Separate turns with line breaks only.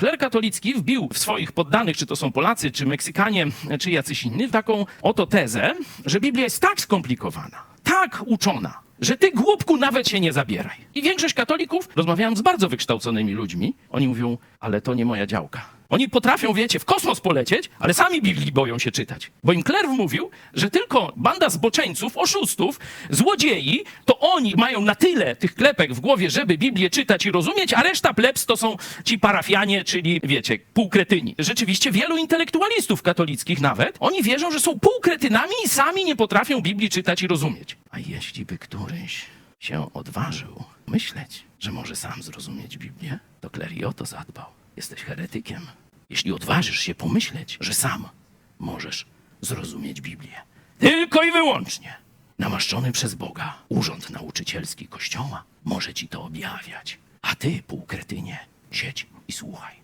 Kler katolicki wbił w swoich poddanych, czy to są Polacy, czy Meksykanie, czy jacyś inni, taką oto tezę, że Biblia jest tak skomplikowana, tak uczona, że ty głupku nawet się nie zabieraj. I większość katolików, rozmawiałem z bardzo wykształconymi ludźmi, oni mówią, ale to nie moja działka. Oni potrafią, wiecie, w kosmos polecieć, ale sami Biblii boją się czytać. Bo im Kler mówił, że tylko banda zboczeńców, oszustów, złodziei, to oni mają na tyle tych klepek w głowie, żeby Biblię czytać i rozumieć, a reszta plebs to są ci parafianie, czyli, wiecie, półkretyni. Rzeczywiście wielu intelektualistów katolickich nawet, oni wierzą, że są półkretynami i sami nie potrafią Biblii czytać i rozumieć. A jeśli by któryś się odważył myśleć, że może sam zrozumieć Biblię, to Kler i o to zadbał. Jesteś heretykiem. Jeśli odważysz się pomyśleć, że sam możesz zrozumieć Biblię. Tylko i wyłącznie namaszczony przez Boga urząd nauczycielski Kościoła może ci to objawiać. A ty, półkretynie, siedź i słuchaj.